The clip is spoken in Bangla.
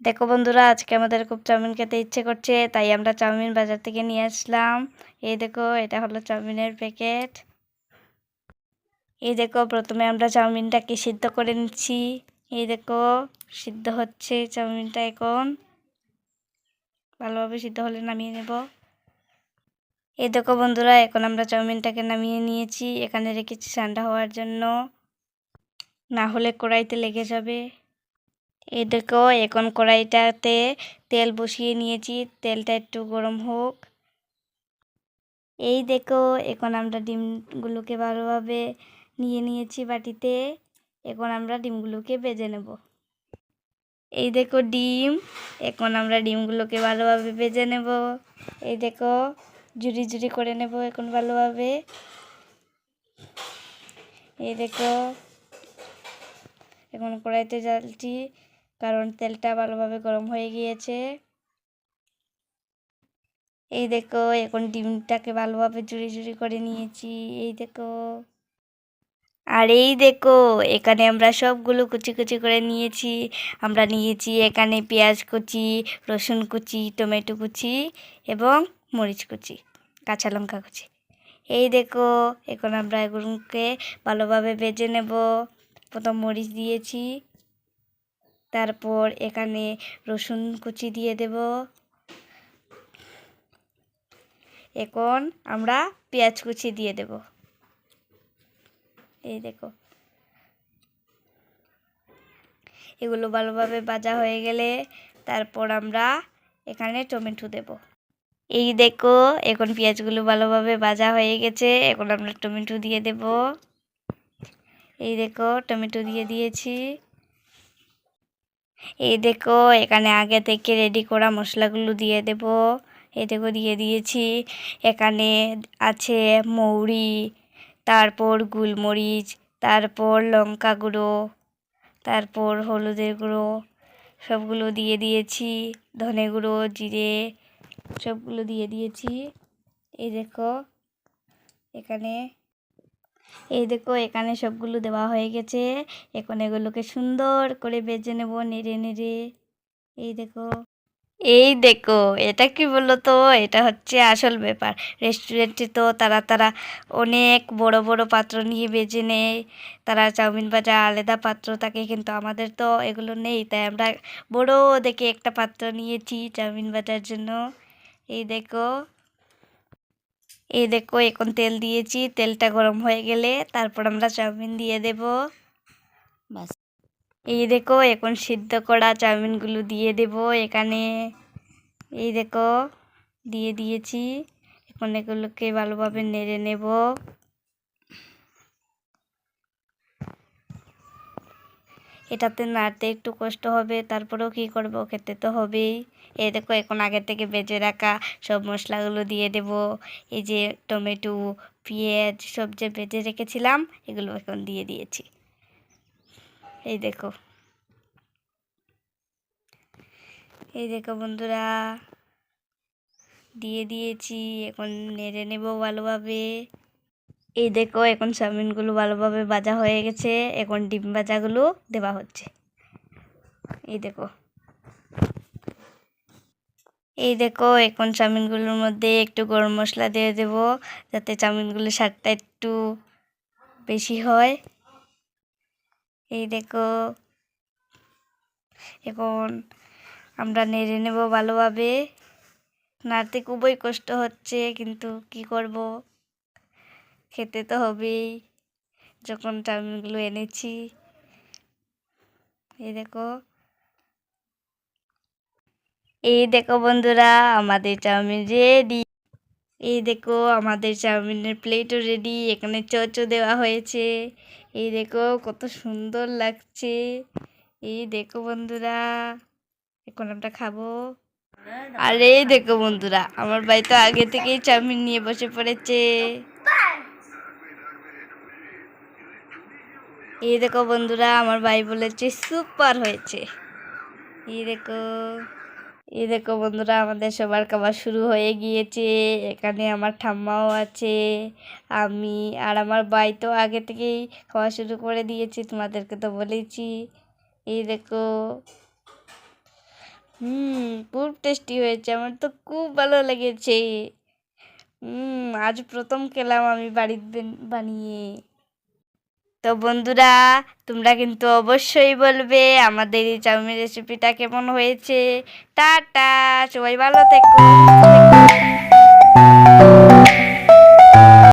দেখো বন্ধুরা, আজকে আমাদের খুব চাউমিন খেতে ইচ্ছে করছে, তাই আমরা চাউমিন বাজার থেকে নিয়ে আসলাম। এই দেখো, এটা হলো চাউমিনের প্যাকেট। এই দেখো, প্রথমে আমরা চাউমিনটাকে সিদ্ধ করে নিচ্ছি। এই দেখো, সিদ্ধ হচ্ছে চাউমিনটা এখন। ভালোভাবে সিদ্ধ হলে নামিয়ে নেব। এই দেখো বন্ধুরা, এখন আমরা চাউমিনটাকে নামিয়ে নিয়েছি। এখানে রেখেছি ঠান্ডা হওয়ার জন্য। না হলে কড়াইতে লেগে যাবে। এই দেখো এখন কড়াইটাতে তেল বসিয়ে নিয়েছি, তেলটা একটু গরম হোক। এই দেখো, এখন আমরা ডিমগুলোকে ভালোভাবে নিয়ে নিয়েছি বাটিতে। এখন আমরা ডিমগুলোকে বেজে নেব। এই দেখো ডিম, এখন আমরা ডিমগুলোকে ভালোভাবে বেজে নেব। এই দেখো, ঝুরি ঝুরি করে নেব এখন ভালোভাবে। এই দেখো, এখন কড়াইতে জ্বালছি। কারণ তেলটা ভালোভাবে গরম হয়ে গিয়েছে। এই দেখো, এখন ডিমটাকে ভালোভাবে জুড়ি জুড়ি করে নিয়েছি। এই দেখো। আর এই দেখো, এখানে আমরা সবগুলো কুচি কুচি করে নিয়েছি। আমরা নিয়েছি এখানে পেঁয়াজ কুচি, রসুন কুচি, টমেটো কুচি এবং মরিচ কুচি, কাঁচা লঙ্কা কুচি। এই দেখো, এখন আমরা এগুলোকে ভালোভাবে বেজে নেব। প্রথম মরিচ দিয়েছি। তারপর এখানে রসুন কুচি দিয়ে দেব। এখন আমরা পেঁয়াজ কুচি দিয়ে দেব। এই দেখো। এগুলো ভালোভাবে ভাজা হয়ে গেলে তারপর আমরা এখানে টমেটো দেব। এই দেখো, এখন পেঁয়াজগুলো ভালোভাবে ভাজা হয়ে গেছে, এখন আমরা টমেটো দিয়ে দেব। এই দেখো, টমেটো দিয়ে দিয়েছি। এই দেখো, এখানে আগে থেকে রেডি করা মশলাগুলো দিয়ে দেব। এই দেখো, দিয়ে দিয়েছি। এখানে আছে মৌরি, তারপর গোলমরিচ, তারপর লঙ্কা গুঁড়ো, তারপর হলুদের গুঁড়ো, সবগুলো দিয়ে দিয়েছি। ধনে গুঁড়ো, জিরে, সবগুলো দিয়ে দিয়েছি। এই দেখো, এখানে এই দেখো, এখানে সবগুলো দেওয়া হয়ে গেছে। এখন এগুলোকে সুন্দর করে বেজে নেব নেড়ে নেড়ে। এই দেখো। এই দেখো, এটা কি বলল তো এটা হচ্ছে আসল ব্যাপার। রেস্টুরেন্টে তো তারা তারা অনেক বড় বড় পাত্র নিয়ে বেজে নেয়। তারা চাউমিন ভাজা আলাদা পাত্র থাকে, কিন্তু আমাদের তো এগুলো নেই। তাই আমরা বড় দেখে একটা পাত্র নিয়েছি চাউমিন ভাজার জন্য। এই দেখো। এই দেখো এখন তেল দিয়েছি তেলটা গরম হয়ে গেলে তারপর আমরা চাউমিন দিয়ে দেব। বাস। এই দেখো এখন সিদ্ধ করা চাউমিনগুলো দিয়ে দেব এখানে। এই দেখো দিয়ে দিয়েছি। এখন এগুলোকে ভালোভাবে নেড়ে নেব। এটাতে নাড়তে একটু কষ্ট হবে, তারপরেও কি করব? খেতে তো হবেই। এই দেখো, এখন আগে থেকে বেজে রাখা সব মশলাগুলো দিয়ে দেব। এই যে টমেটো, পেঁয়াজ সব যে বেজে রেখেছিলাম, এগুলো এখন দিয়ে দিয়েছি। এই দেখো। এই দেখো বন্ধুরা, দিয়ে দিয়েছি। এখন নেড়ে নেব ভালোভাবে। এই দেখো, এখন চাউমিনগুলো ভালোভাবে ভাজা হয়ে গেছে। এখন ডিম ভাজাগুলো দেওয়া হচ্ছে। এই দেখো। এই দেখো, এখন চাউমিনগুলোর মধ্যে একটু গরম মশলা দিয়ে দেব, যাতে চাউমিনগুলোর স্বাদটা একটু বেশি হয়। এই দেখো। এখন আমরা নেড়ে নেব ভালোভাবে। নাড়তে খুবই কষ্ট হচ্ছে, কিন্তু কি করব? খেতে তো হবেই। যখন চাউমিনগুলো এনেছি। এই দেখো। এই দেখো বন্ধুরা, আমাদের চাউমিন রেডি এই দেখো, আমাদের চাউমিনের প্লেটও রেডি এখানে চচও দেওয়া হয়েছে। এই দেখো, কত সুন্দর লাগছে। এই দেখো বন্ধুরা, এখন আমরা খাব। আর এই দেখো বন্ধুরা, আমার ভাই তো আগে থেকেই চাউমিন নিয়ে বসে পড়েছে। এই দেখো বন্ধুরা, আমার ভাই বলেছে সুপার হয়েছে। এই দেখো এই দেখো বন্ধুরা, আমাদের সবার খাবার শুরু হয়ে গিয়েছে। এখানে আমার ঠাম্মাও আছে, আমি আর আমার ভাই তো আগে থেকেই খাওয়া শুরু করে দিয়েছি, তোমাদেরকে তো বলেছি। এই দেখো, হুম, খুব টেস্টি হয়েছে, আমার তো খুব ভালো লেগেছে। হুম, আজ প্রথম খেলাম আমি বাড়িতে বানিয়ে। তো বন্ধুরা, তোমরা কিন্তু অবশ্যই বলবে আমাদের এই চাউমিন রেসিপিটা কেমন হয়েছে। টাটা, সবাই ভালো থেকো।